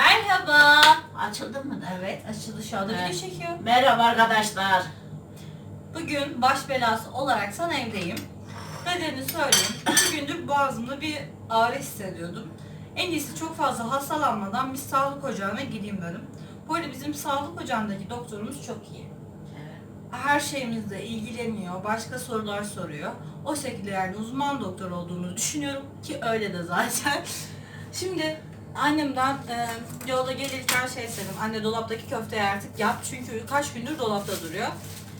Merhaba. Açıldı mı da? Evet açıldı şu anda Evet. video çekiyor. Merhaba arkadaşlar. Bugün baş belası olarak sana evdeyim. Nedenini söyleyeyim. İki gündür boğazımda bir ağrı hissediyordum. En iyisi çok fazla hastalanmadan bir sağlık ocağına gideyim dedim. Bu arada bizim sağlık ocağındaki doktorumuz çok iyi. Her şeyimizle ilgileniyor, başka sorular soruyor. O şekilde yani uzman doktor olduğunu düşünüyorum ki öyle de zaten. Şimdi annemden e, yolda gelirken şey istedim. Anne dolaptaki köfteyi artık yap çünkü kaç gündür dolapta duruyor.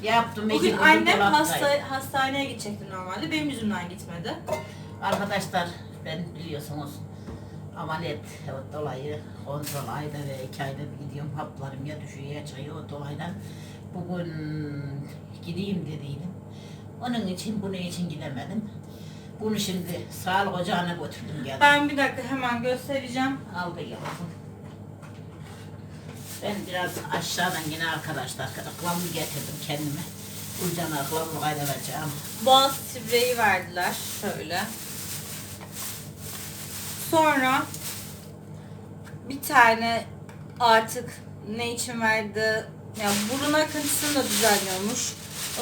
Yaptım. Bugün annem hasta, hastaneye gidecekti normalde. Benim yüzümden gitmedi. Arkadaşlar ben biliyorsunuz ameliyat dolayı kontrol ayda ve iki ayda bir gidiyorum. Haplarım ya düşüyor ya çıkıyor o dolaydan. Bugün gideyim dediydim. Onun için bunun için gidemedim. Bunu şimdi sağlık ocağına götürdüm geldim. Ben bir dakika hemen göstereceğim. Al da yavrum. Ben biraz aşağıdan yine arkadaşlar ıklamı getirdim kendime. Ucana ıklamı kaydıracağım. Boğaz spreyi verdiler. Şöyle. Sonra bir tane artık ne için verdi? Ya burun akıntısını da düzenliyormuş.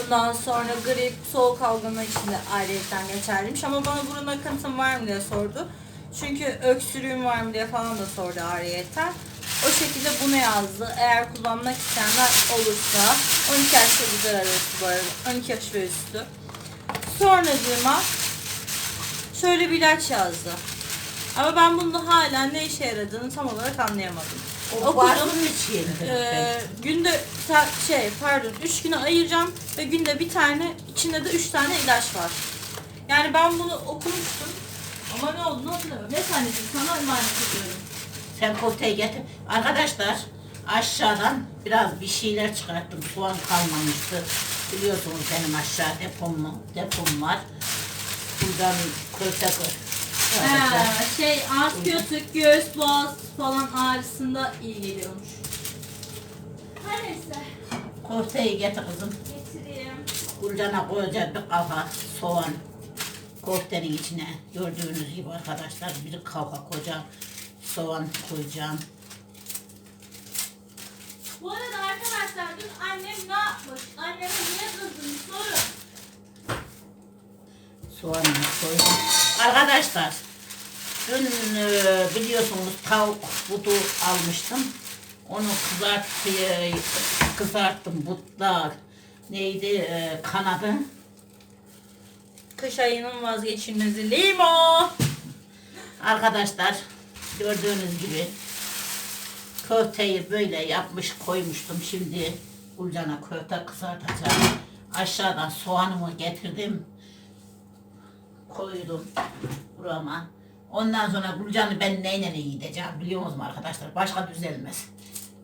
Ondan sonra grip, soğuk algınlığı için de ayrıyetten geçerliymiş. Ama bana burun akıntım var mı diye sordu. Çünkü öksürüğüm var mı diye falan da sordu ayrıyetten. O şekilde bunu yazdı. Eğer kullanmak isteyenler olursa 12 yaş ve üzeri arası bu arada. 12 yaş ve üstü. Sonracığıma şöyle bir ilaç yazdı. Ama ben bunun hala ne işe yaradığını tam olarak anlayamadım. Okudum. Ee, günde ta- şey pardon 3 güne ayıracağım ve günde bir tane içinde de 3 tane ilaç var. Yani ben bunu okumuştum ama ne olduğunu hatırlamıyorum. Ne anneciğim sana emanet ediyorum. Sen köfteyi getir. Arkadaşlar aşağıdan biraz bir şeyler çıkarttım. Soğan kalmamıştı. Biliyorsunuz benim aşağı depom, depom var. Buradan köfte koy. Arkadaşlar, şey antibiyotik göğüs boğaz falan ağrısında iyi geliyormuş. Her neyse Köfteyi getir kızım. getireyim. Gülcana koyacağım bir kafa soğan köftenin içine gördüğünüz gibi arkadaşlar bir kafa koca soğan koyacağım. Bu arada arkadaşlar dün annem ne yapmış? Anneme niye kızdın sorun. Soğanını koydum. Arkadaşlar dün e, biliyorsunuz tavuk budu almıştım. Onu kızarttı, kızarttım butlar. Neydi e, kanadı. Kış ayının vazgeçilmezi limo. Arkadaşlar gördüğünüz gibi köfteyi böyle yapmış koymuştum. Şimdi Gülcan'a köfte kızartacağım. Aşağıdan soğanımı getirdim. Koydum burama. Ondan sonra Gülcan'ı ben neyle yiyeceğim biliyor musunuz arkadaşlar? Başka düzelmez.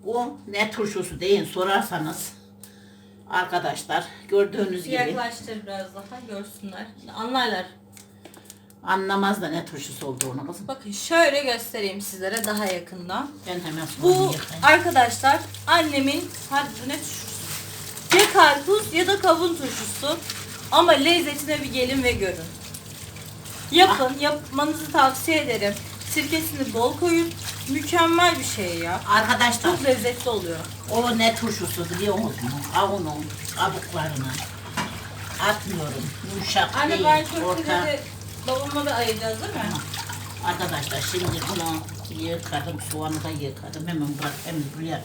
Bu ne turşusu deyin sorarsanız arkadaşlar gördüğünüz gibi Yaklaştır biraz daha görsünler. Anlarlar. anlamaz da ne turşusu olduğunu kızım. Bakın şöyle göstereyim sizlere daha yakından. Ben hemen Bu arkadaşlar annemin hadi bu ne turşusu? Ya karpuz ya da kavun turşusu. Ama lezzetine bir gelin ve görün. Yapın, yapmanızı tavsiye ederim. Sirkesini bol koyun. Mükemmel bir şey ya. Arkadaşlar Çok lezzetli oluyor. o ne turşusu biliyor musunuz? Kavunun kabuklarını atmıyorum. Yumuşak Anne değil. ben orta. köfteleri babama da ayıracağız değil mi? Arkadaşlar şimdi bunu yıkadım. Soğanı da yıkadım. Hemen bırak hemen buraya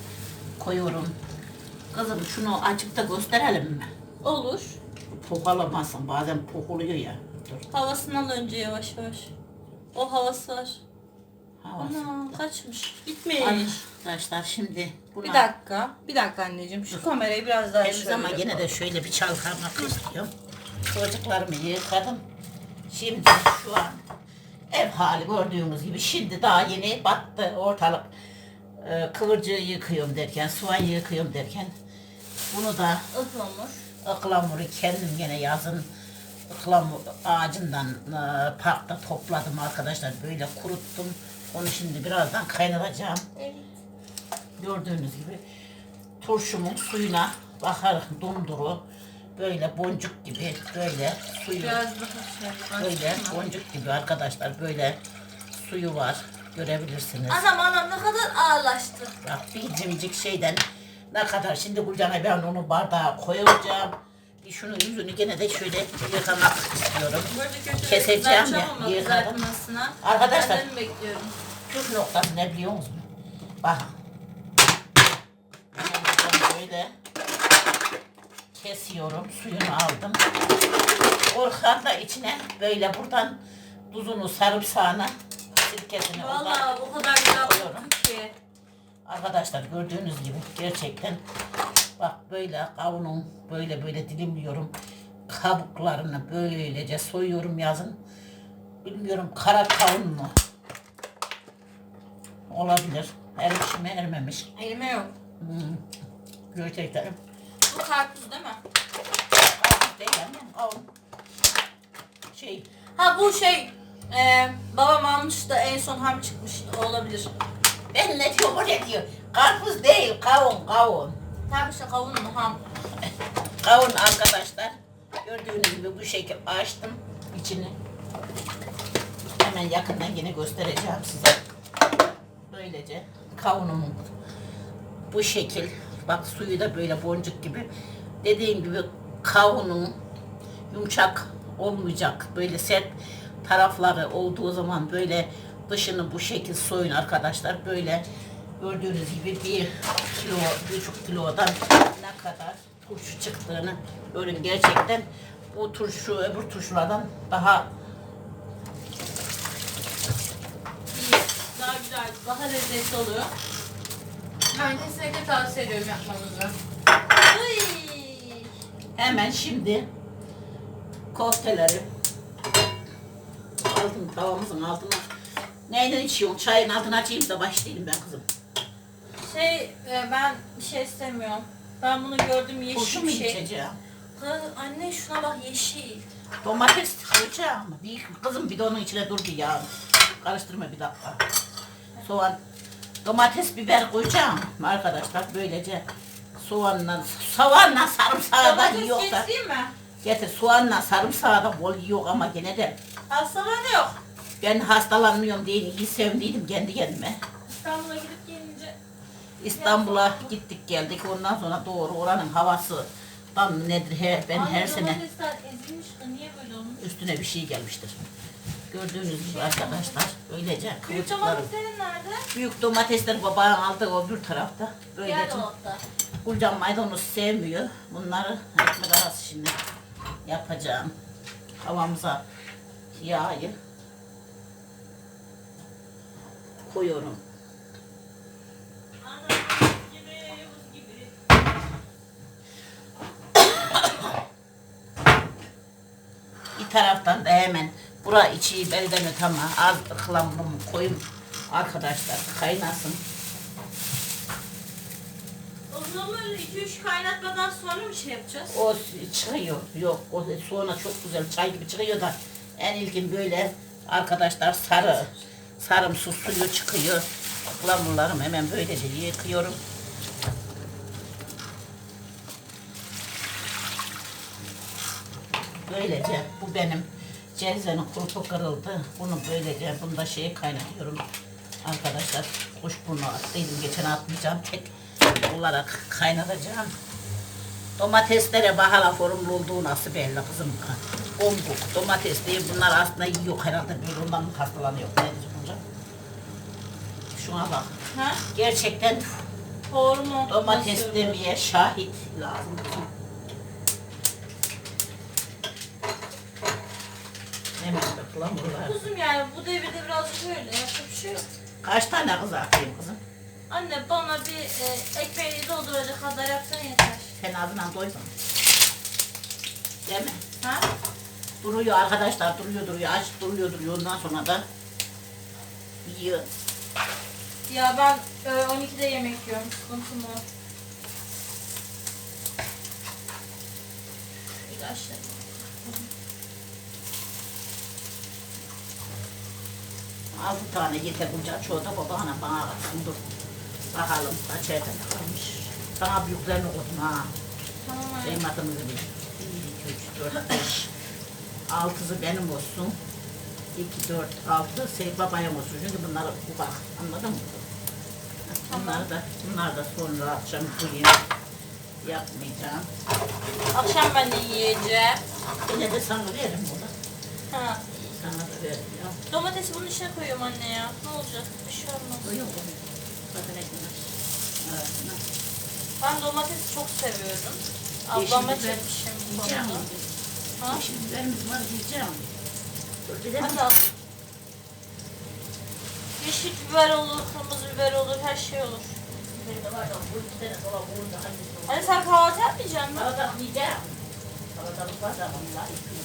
koyuyorum. Kızım şunu açıp da gösterelim mi? Olur. Pokalamazsın. Bazen pokuluyor ya. Havasını al önce yavaş yavaş. O havası var. Havası. Ana kaçmış. Gitmiş. Arkadaşlar şimdi buna Bir dakika. Bir dakika anneciğim. Şu kamerayı biraz daha Temiz şöyle ama yine de şöyle bir çalkamak istiyorum. Çocuklarımı yıkadım. Şimdi şu an ev hali gördüğünüz gibi şimdi daha yeni battı ortalık. Ee, kıvırcığı yıkıyorum derken, soğan yıkıyorum derken bunu da Islanmış. ıklamuru kendim gene yazın ıklamur ağacından e, parkta topladım arkadaşlar. Böyle kuruttum. Onu şimdi birazdan kaynatacağım. Evet. Gördüğünüz gibi turşumun suyuna bakar dumduru böyle boncuk gibi böyle suyu Biraz daha şey. böyle boncuk gibi arkadaşlar böyle suyu var. görebilirsiniz. Anam anam ne kadar ağırlaştı. Bak bir cimcik şeyden ne kadar şimdi Gülcan'a ben onu bardağa koyacağım. Şunun yüzünü gene de şöyle yıkamak istiyorum. Keseceğim ya, kızartmasına. Arkadaşlar-. Püf noktası ne biliyor musun? Bak. Böyle kesiyorum. Suyunu aldım. Orhan da içine böyle buradan tuzunu, sarımsağını, sirkesini Vallahi o kadar güzel ki. Arkadaşlar gördüğünüz gibi gerçekten bak böyle kavunun böyle böyle dilimliyorum. Kabuklarını böylece soyuyorum yazın. Bilmiyorum kara kavun mu? Olabilir. Ermiş mi ermemiş. Elime yok. Hmm. Gerçekten. Bu karpuz değil mi? Kavun değil annem kavun. Şey Ha bu şey e, babam almış da en son ham çıkmış olabilir. ben ne diyorum o ne diyor. Karpuz değil kavun kavun. Tabii işte kavun mu ham. Kavun arkadaşlar. Gördüğünüz gibi bu şekil açtım içini. Hemen yakından yine göstereceğim size. Böylece kavunumun bu şekil. Bak suyu da böyle boncuk gibi. Dediğim gibi kavunun yumuşak olmayacak. Böyle sert tarafları olduğu zaman böyle dışını bu şekil soyun arkadaşlar. Böyle gördüğünüz gibi bir kilo, bir buçuk kilodan ne kadar turşu çıktığını görün. Gerçekten bu turşu öbür turşulardan daha İyi. Daha güzel, daha lezzetli oluyor. Ben kesinlikle tavsiye ediyorum yapmanızı. Ay. Hemen şimdi kofteleri aldım tavamızın altına. Neyle içiyorsun? Çayın altına açayım da başlayayım ben kızım. Şey e, ben bir şey istemiyorum. Ben bunu gördüm yeşil Turşu mu bir şey. içeceğim? Kız, anne şuna bak yeşil. Domates koyacağım? Bir kızım bir de onun içine dur bir ya. Karıştırma bir dakika. Soğan, domates, biber koyacağım arkadaşlar. Böylece soğanla, soğanla sarımsağı da Domates yok da. getireyim mi? Getir soğanla sarımsağı da bol yok ama gene de da yok. ben hastalanmıyorum diye iyi sevdiydim kendi kendime. İstanbul'a gidip İstanbul'a gittik geldik ondan sonra doğru oranın havası tam nedir he, ben Anne, her sene domatesler ezilmiş de niye böyle olmuş? üstüne bir şey gelmiştir. Gördüğünüz gibi arkadaşlar böylece Büyük kıvırcıklarım. domateslerin nerede? Büyük domatesler babam aldı o bir tarafta. Gel Böylece dolapta. Gülcan maydanoz sevmiyor. Bunları ekmek arası şimdi yapacağım. Havamıza yağı koyuyorum. Ana gibi, buz gibi. Bir taraftan da hemen bura içi belden öte ama az ıhlamurunu koyayım arkadaşlar kaynasın. O zaman 2-3 kaynatmadan sonra mı şey yapacağız? O çıkıyor. Yok o sonra çok güzel çay gibi çıkıyor da en ilkin böyle arkadaşlar sarı sarımsı suyu çıkıyor. Ihlamurlarım hemen böylece yıkıyorum. Böylece bu benim cezvenin kurpu kırıldı. Bunu böylece bunda şeyi kaynatıyorum. Arkadaşlar kuşburnu attıydım geçen atmayacağım. Tek olarak kaynatacağım. Domateslere bahala formlu olduğu nasıl belli kızım. Bombuk, domates değil bunlar aslında yiyor herhalde böyle ondan mı hastalanıyor. Ne diyeceğim hocam? Şuna bak. Ha? Gerçekten Hormon. domates demeye şahit lazım Hemen bakılan buralar. Kuzum yani bu devirde birazcık öyle yapacak bir şey yok. Kaç tane kızartayım kızım? Anne bana bir e, ekmeği dolduracak kadar yapsan yeter. Sen ağzından doysan. Değil mi? Ha? Duruyor arkadaşlar duruyor duruyor aç duruyor duruyor ondan sonra da yiyor. Ya ben e, 12'de yemek yiyorum. Sıkıntım o. İlaçlar. Altı tane yeter bunca çoğu da babana bana atsın dur. Bakalım kaç evde kalmış. Sana büyüklerini koydum ha. Tamam anne. Benim adımızı bil. Bir, iki, üç, dört, beş. Altısı benim olsun. 2, 4, 6, şey babaya olsun. Çünkü bunlar ufak. Anladın mı? Bunlar da, bunlar da sonra akşam bugün yapmayacağım. Akşam ben de yiyeceğim. Yine de sana veririm bunu. Ha. Sana da veririm. Ya. Domatesi bunun içine koyuyorum anne ya. Ne olacak? Bir şey olmaz. Koyuyor mu? Bakın ekmek. Ben domatesi çok seviyorum. Ablama çekmişim bu konuda. Ha? Yeşil biberimiz var diyeceğim. Al. Yeşil biber olur, kırmızı biber olur, her şey olur. Anne sen kahvaltı yapmayacak mısın? Salatalık yiyeceğim. Salatalık var da vallahi yiyeceğim.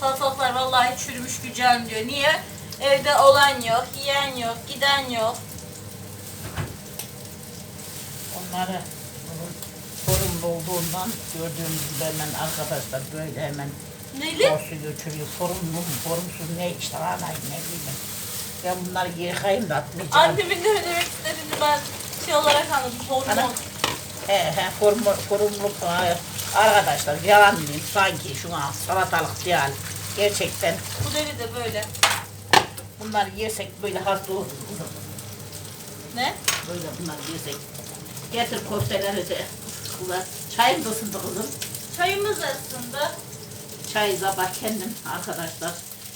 Salatalıklar vallahi çürümüş gücem diyor. Niye? Evde olan yok, yiyen yok, giden yok. Onları sorumlu olduğundan gördüğünüz gibi hemen arkadaşlar böyle hemen Neli? Sorsu götürüyor. Sorumlu mu, sorumsuz ne işte anayım ne bileyim. Ben bunları yıkayayım da atmayacağım. Annemin ne demek istediğini ben şey olarak anladım. Ana. Hormon. He he sorumlu, sorumluluk ha, arkadaşlar yalan değil sanki şu an salatalık değil. Gerçekten Bu deli de böyle. bunları yersek böyle hasta oluruz. Ne? Böyle bunları yersek. Getir köfteleri de. Ulan çayım da ısındı kızım. Çayımız ısındı. Çay sabah kendim arkadaşlar.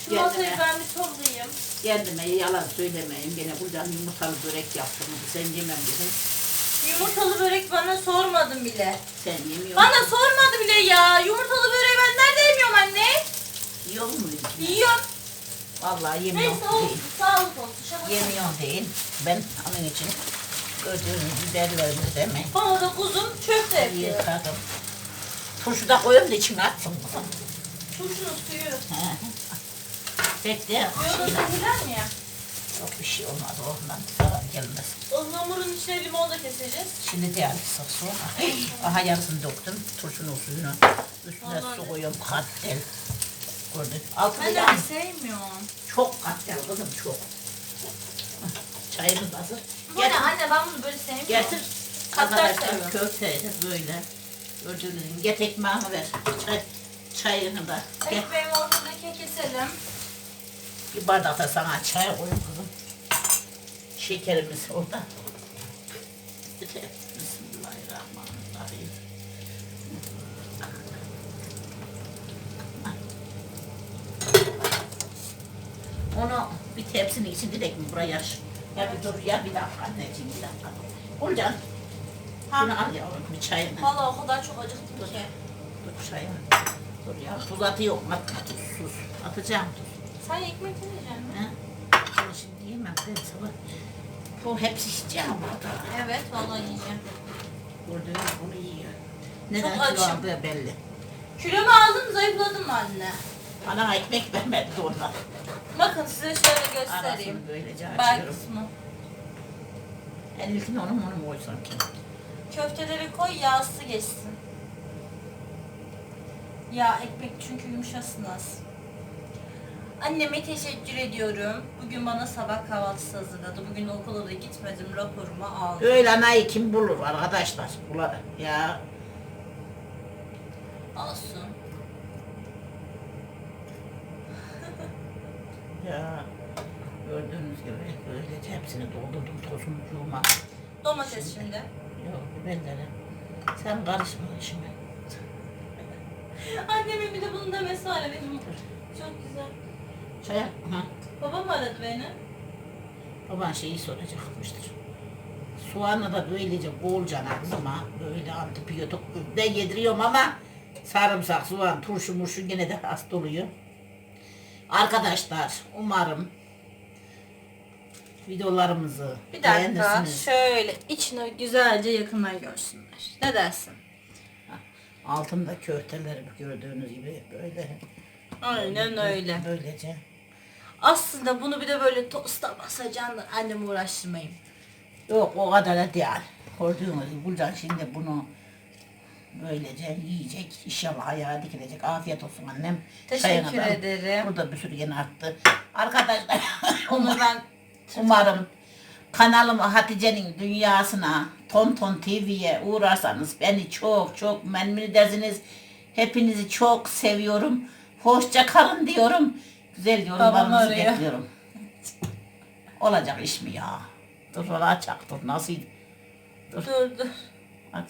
Şu masayı Kendime, ben bir toplayayım. kendime yalan söylemeyeyim. Gene buradan yumurtalı börek yaptım. Sen yemem dedim. Yumurtalı börek bana sormadın bile. Sen yemiyorsun. Bana sormadı bile ya. Yumurtalı böreği ben nerede yemiyorum anne? Yiyor muyum? Yiyorum. Vallahi yemiyorum Neyse olsun. değil. Sağlık olsun. Şaka. Yemiyorum değil. Ben onun için gördüğünüz biberlerimi de mi? Bana da kuzum köfte yapıyor. Yıkadım. Turşu da koyuyorum da içine atsın. Turşunun suyu. He. Bekle. Yoda zehirler mi ya? Yok bir şey olmaz ondan zarar gelmez. O hamurun içine limon da keseceğiz. Şimdi alırsak sonra. Aha yarısını döktüm. Turşunun suyunu. Üstüne Vallahi. su koyuyorum. Kattel. Gördün. Altını Ben de yağ. sevmiyorum. Çok kattel kızım çok. Çayımız hazır. Bu ne Getir. anne ben bunu böyle sevmiyorum. Getir. Katlar Arkadaşlar seviyorum. köfteyi de böyle. Gördüğünüz gibi. Get ekmeğimi ver. Çay, çayını da. Gel. Ekmeğimi ortadaki keselim. Bir bardak da sana çay koyun kızım. Şekerimiz orada. Bismillahirrahmanirrahim. Onu bir tepsinin için direkt mi buraya yaş? Ya bir dur ya bir dakika anneciğim bir dakika. Olcan. Şunu al yavrum bir çayını. Valla o kadar çok acıktım Dur. ki. Dur çayını. Dur ya tuz atıyor. Atma tuzsuz. Atacağım tuz. Sen ekmek yemeyeceksin mi? Ha? Şimdi yemem ben sana. Bu hepsi isteyeceğim burada. Evet vallahi yiyeceğim. Gördüğünüz bunu yiyor. Neden Çok kilo açım. aldığı belli. Kilomu aldım zayıfladım mı anne? Bana ekmek vermedi ondan. Bakın size şöyle göstereyim. Arasını böylece Bel açıyorum. kısmı. En ilkini onu mu onu mu koysam ki? Köfteleri koy yağsı geçsin. Ya ekmek çünkü yumuşasın az. Anneme teşekkür ediyorum. Bugün bana sabah kahvaltısı hazırladı. Bugün okula da gitmedim. Raporumu aldım. Öyle anayı kim bulur arkadaşlar? Bular. Ya Olsun. ya gördüğünüz gibi böylece hepsini doldurdum tozuncuğuma. Domates şimdi. Yok de sen karışma işime. Annemin bir de bunu demesi ya benim. Çok güzel. Çay ha. Babam aradı beni. Baban şeyi soracakmıştır. Soğanı da böylece bolcana kızım ha. Böyle antibiyotik de yediriyorum ama sarımsak, soğan, turşu murşu gene de hasta oluyor. Arkadaşlar umarım videolarımızı Bir dakika beğenirsiniz. şöyle içine güzelce yakından görsünler. Ne dersin? Altında köfteleri gördüğünüz gibi böyle. Aynen öyle. Böylece. Aslında bunu bir de böyle tosta basacaksın da annemi uğraştırmayayım. Yok o kadar da değil. Gördüğünüz gibi buradan şimdi bunu böylece yiyecek. İnşallah ayağa dikilecek. Afiyet olsun annem. Teşekkür Çayını da- ederim. Burada bir sürü yine arttı. Arkadaşlar Onu ben umarım kanalım Hatice'nin dünyasına Tonton TV'ye uğrarsanız beni çok çok memnun edersiniz. Hepinizi çok seviyorum. Hoşça kalın diyorum. Güzel yorumlarınızı arıyor. bekliyorum. Olacak iş mi ya? Dur şöyle açak dur nasıl? Dur dur. Aç.